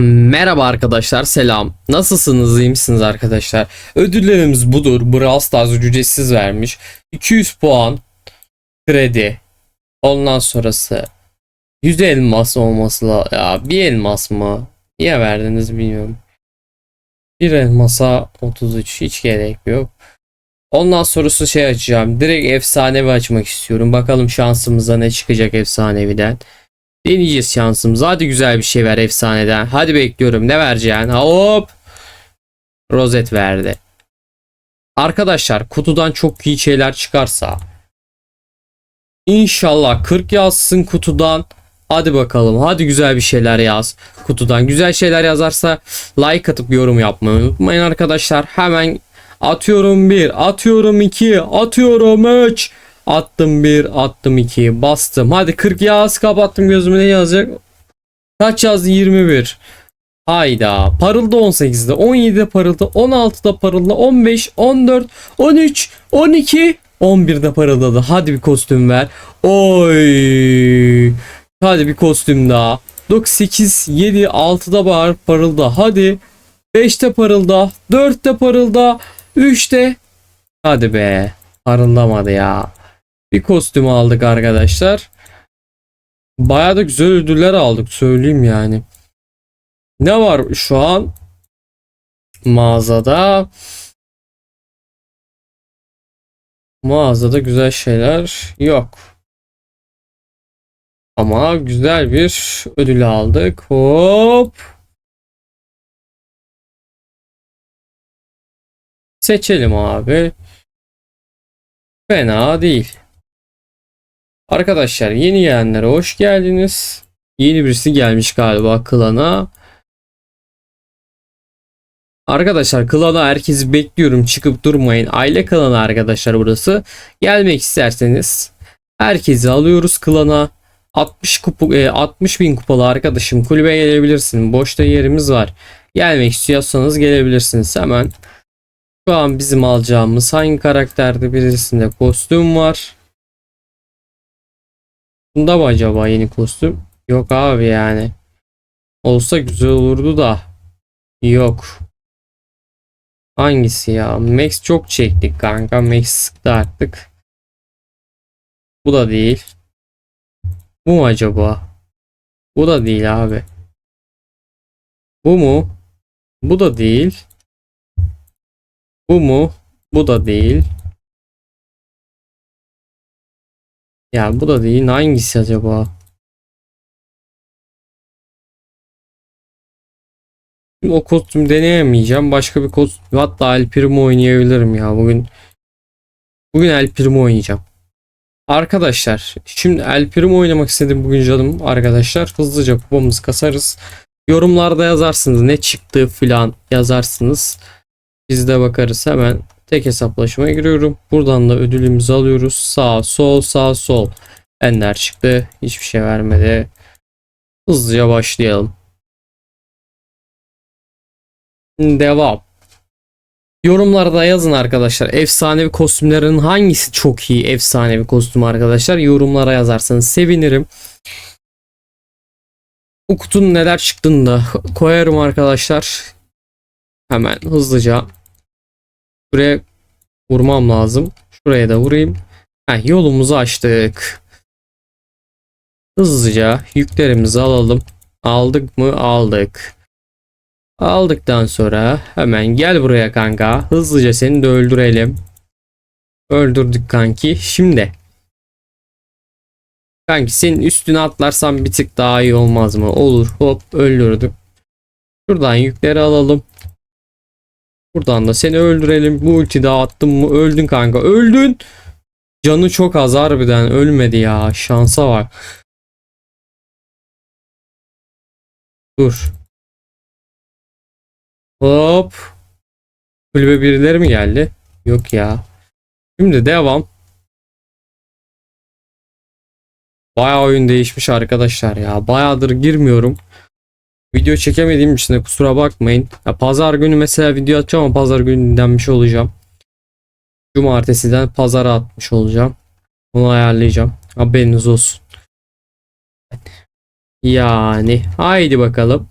Merhaba arkadaşlar selam. Nasılsınız iyi misiniz arkadaşlar? Ödüllerimiz budur. Brawl Stars ücretsiz vermiş. 200 puan kredi. Ondan sonrası 100 elmas olması ya bir elmas mı? Niye verdiniz bilmiyorum. Bir elmasa 33 hiç gerek yok. Ondan sonrası şey açacağım. Direkt efsanevi açmak istiyorum. Bakalım şansımıza ne çıkacak efsaneviden. Deneyeceğiz şansımızı. Hadi güzel bir şey ver efsaneden. Hadi bekliyorum. Ne vereceksin? Hop. Rozet verdi. Arkadaşlar kutudan çok iyi şeyler çıkarsa İnşallah 40 yazsın kutudan. Hadi bakalım. Hadi güzel bir şeyler yaz. Kutudan güzel şeyler yazarsa like atıp yorum yapmayı unutmayın arkadaşlar. Hemen atıyorum 1, atıyorum 2, atıyorum 3. Attım 1, attım 2, bastım. Hadi 40 yaz, kapattım gözümü ne yazacak? Kaç yazdı? 21. Hayda. Parıldı 18'de, 17'de parıldı, 16'da parıldı, 15, 14, 13, 12, 11'de parıldadı. Hadi bir kostüm ver. Oy. Hadi bir kostüm daha. 9, 8, 7, 6'da var parılda. Hadi. 5'te parılda. 4'te parılda. 3'te. Hadi be. Parıldamadı ya. Bir kostüm aldık arkadaşlar. Bayağı da güzel ödüller aldık söyleyeyim yani. Ne var şu an mağazada? Mağazada güzel şeyler yok. Ama güzel bir ödül aldık. Hop. Seçelim abi. Fena değil. Arkadaşlar yeni gelenlere hoş geldiniz. Yeni birisi gelmiş galiba klana. Arkadaşlar klana herkesi bekliyorum. Çıkıp durmayın. Aile klanı arkadaşlar burası. Gelmek isterseniz herkesi alıyoruz klana. 60 kupu, e, 60 bin kupalı arkadaşım kulübe gelebilirsin. Boşta yerimiz var. Gelmek istiyorsanız gelebilirsiniz. Hemen şu an bizim alacağımız hangi karakterde birisinde kostüm var. Bunda mı acaba yeni kostüm? Yok abi yani. Olsa güzel olurdu da. Yok. Hangisi ya? Max çok çektik kanka. Max sıktı artık. Bu da değil. Bu mu acaba? Bu da değil abi. Bu mu? Bu da değil. Bu mu? Bu da değil. Ya bu da değil. Hangisi acaba? O kostüm deneyemeyeceğim. Başka bir kostüm. Hatta El Primo oynayabilirim ya. Bugün bugün El Primo oynayacağım. Arkadaşlar şimdi El Primo oynamak istedim bugün canım arkadaşlar. Hızlıca kupamızı kasarız. Yorumlarda yazarsınız ne çıktı filan yazarsınız. Biz de bakarız hemen tek hesaplaşmaya giriyorum. Buradan da ödülümüzü alıyoruz. Sağ sol sağ sol. Ender çıktı. Hiçbir şey vermedi. Hızlıca başlayalım. Devam. Yorumlarda yazın arkadaşlar. Efsanevi kostümlerin hangisi çok iyi efsanevi kostüm arkadaşlar? Yorumlara yazarsanız sevinirim. Bu kutunun neler çıktığını da koyarım arkadaşlar. Hemen hızlıca buraya vurmam lazım. Şuraya da vurayım. Heh, yolumuzu açtık. Hızlıca yüklerimizi alalım. Aldık mı? Aldık. Aldıktan sonra hemen gel buraya kanka. Hızlıca seni de öldürelim. Öldürdük kanki. Şimdi. Kanki senin üstüne atlarsam bir tık daha iyi olmaz mı? Olur. Hop öldürdüm. Şuradan yükleri alalım. Buradan da seni öldürelim. Bu ulti daha attım mı? Öldün kanka. Öldün. Canı çok az harbiden. Ölmedi ya. Şansa bak. Dur. Hop. Kulübe birileri mi geldi? Yok ya. Şimdi devam. Bayağı oyun değişmiş arkadaşlar ya. Bayağıdır girmiyorum. Video çekemediğim için de kusura bakmayın. Ya pazar günü mesela video atacağım ama pazar günü dinlenmiş olacağım. Cumartesiden pazara atmış olacağım. Onu ayarlayacağım. Haberiniz olsun. Yani haydi bakalım.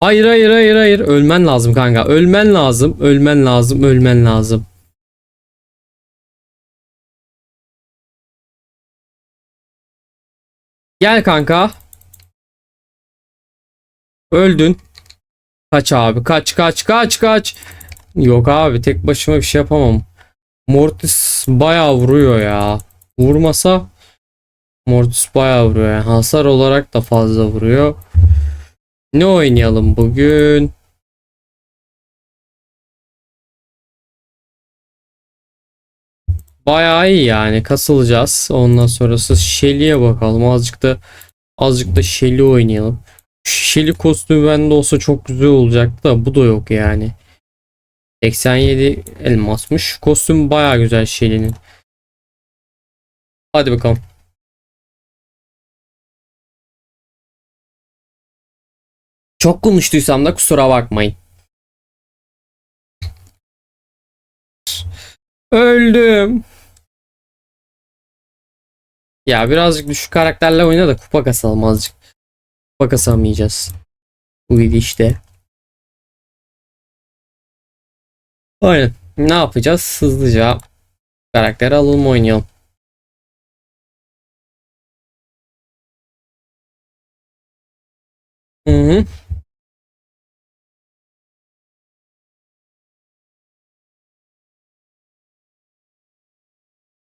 Hayır hayır hayır hayır ölmen lazım kanka. Ölmen lazım, ölmen lazım, ölmen lazım. Gel kanka. Öldün. Kaç abi. Kaç kaç kaç kaç. Yok abi tek başıma bir şey yapamam. Mortis bayağı vuruyor ya. Vurmasa Mortis bayağı vuruyor. Yani hasar olarak da fazla vuruyor. Ne oynayalım bugün? Bayağı iyi yani kasılacağız. Ondan sonrası Shelly'e bakalım. Azıcık da azıcık da Shelly oynayalım. Shelly kostümü bende olsa çok güzel olacaktı da bu da yok yani. 87 elmasmış. Kostüm bayağı güzel Shelly'nin. Hadi bakalım. Çok konuştuysam da kusura bakmayın. Öldüm. Ya birazcık düşük karakterle oyna da kupa kasalım azıcık. Kupa kasamayacağız. Bu gidişte. Aynen. Ne yapacağız? Hızlıca karakter alalım oynayalım. Hı hı.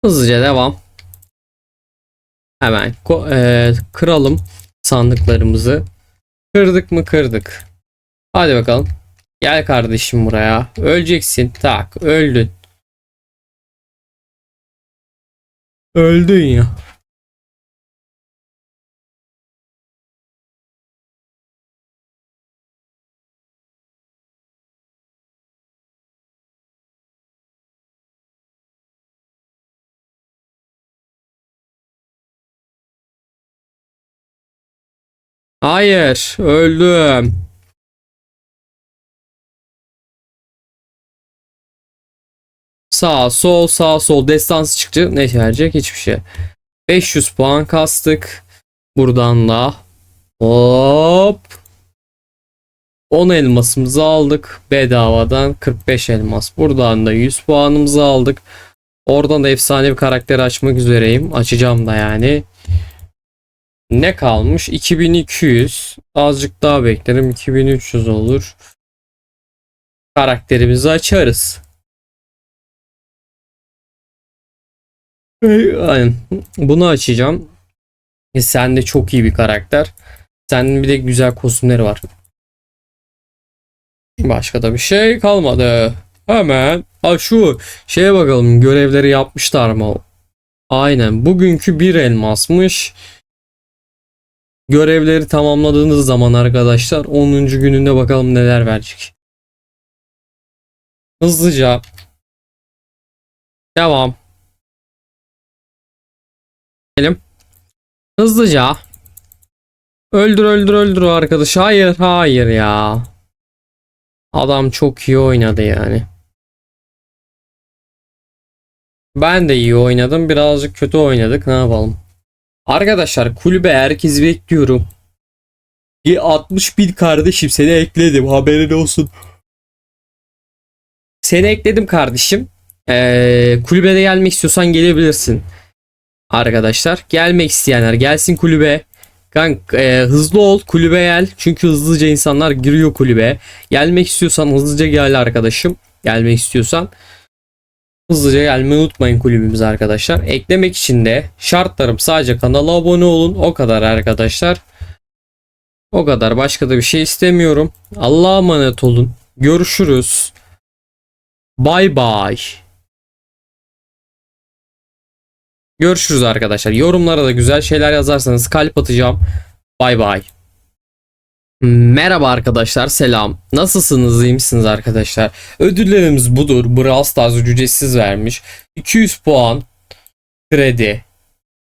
Hızlıca devam. Hemen e, kıralım sandıklarımızı. Kırdık mı kırdık. Hadi bakalım. Gel kardeşim buraya. Öleceksin. Tak öldün. Öldün ya. Hayır, öldüm. Sağ, sol, sağ, sol. Destansı çıktı. Ne verecek? Hiçbir şey. 500 puan kastık. Buradan da hop 10 elmasımızı aldık. Bedavadan 45 elmas. Buradan da 100 puanımızı aldık. Oradan da efsane bir karakter açmak üzereyim. Açacağım da yani. Ne kalmış? 2200. Azıcık daha beklerim. 2300 olur. Karakterimizi açarız. Aynen. Bunu açacağım. E, sen de çok iyi bir karakter. Senin bir de güzel kostümleri var. Başka da bir şey kalmadı. Hemen ha şu şeye bakalım görevleri yapmışlar mı? Aynen bugünkü bir elmasmış. Görevleri tamamladığınız zaman arkadaşlar 10. gününde bakalım neler verecek. Hızlıca devam. Elim. Hızlıca. Öldür öldür öldür o arkadaşı. Hayır hayır ya. Adam çok iyi oynadı yani. Ben de iyi oynadım. Birazcık kötü oynadık. Ne yapalım? Arkadaşlar kulübe herkes bekliyorum. Bir 60 bin kardeşim seni ekledim. Haberin olsun. Seni ekledim kardeşim. Ee, kulübede gelmek istiyorsan gelebilirsin. Arkadaşlar gelmek isteyenler gelsin kulübe. Kank e, hızlı ol kulübe gel. Çünkü hızlıca insanlar giriyor kulübe. Gelmek istiyorsan hızlıca gel arkadaşım. Gelmek istiyorsan hızlıca gelmeyi unutmayın kulübümüze arkadaşlar. Eklemek için de şartlarım sadece kanala abone olun. O kadar arkadaşlar. O kadar başka da bir şey istemiyorum. Allah'a emanet olun. Görüşürüz. Bay bay. Görüşürüz arkadaşlar. Yorumlara da güzel şeyler yazarsanız kalp atacağım. Bay bay. Merhaba arkadaşlar selam. Nasılsınız iyi misiniz arkadaşlar? Ödüllerimiz budur. Brawl Stars ücretsiz vermiş. 200 puan kredi.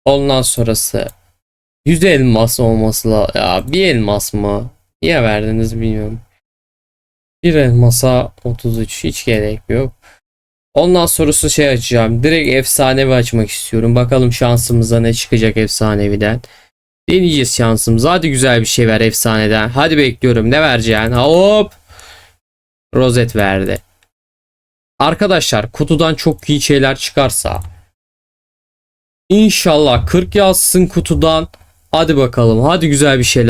Ondan sonrası 100 elmas olması ya bir elmas mı? Niye verdiniz bilmiyorum. Bir elmasa 33 hiç gerek yok. Ondan sonrası şey açacağım. Direkt efsanevi açmak istiyorum. Bakalım şansımıza ne çıkacak efsaneviden. Deneyeceğiz şansımızı. Hadi güzel bir şey ver efsaneden. Hadi bekliyorum. Ne vereceksin? Hop. Rozet verdi. Arkadaşlar kutudan çok iyi şeyler çıkarsa İnşallah 40 yazsın kutudan. Hadi bakalım. Hadi güzel bir şeyler.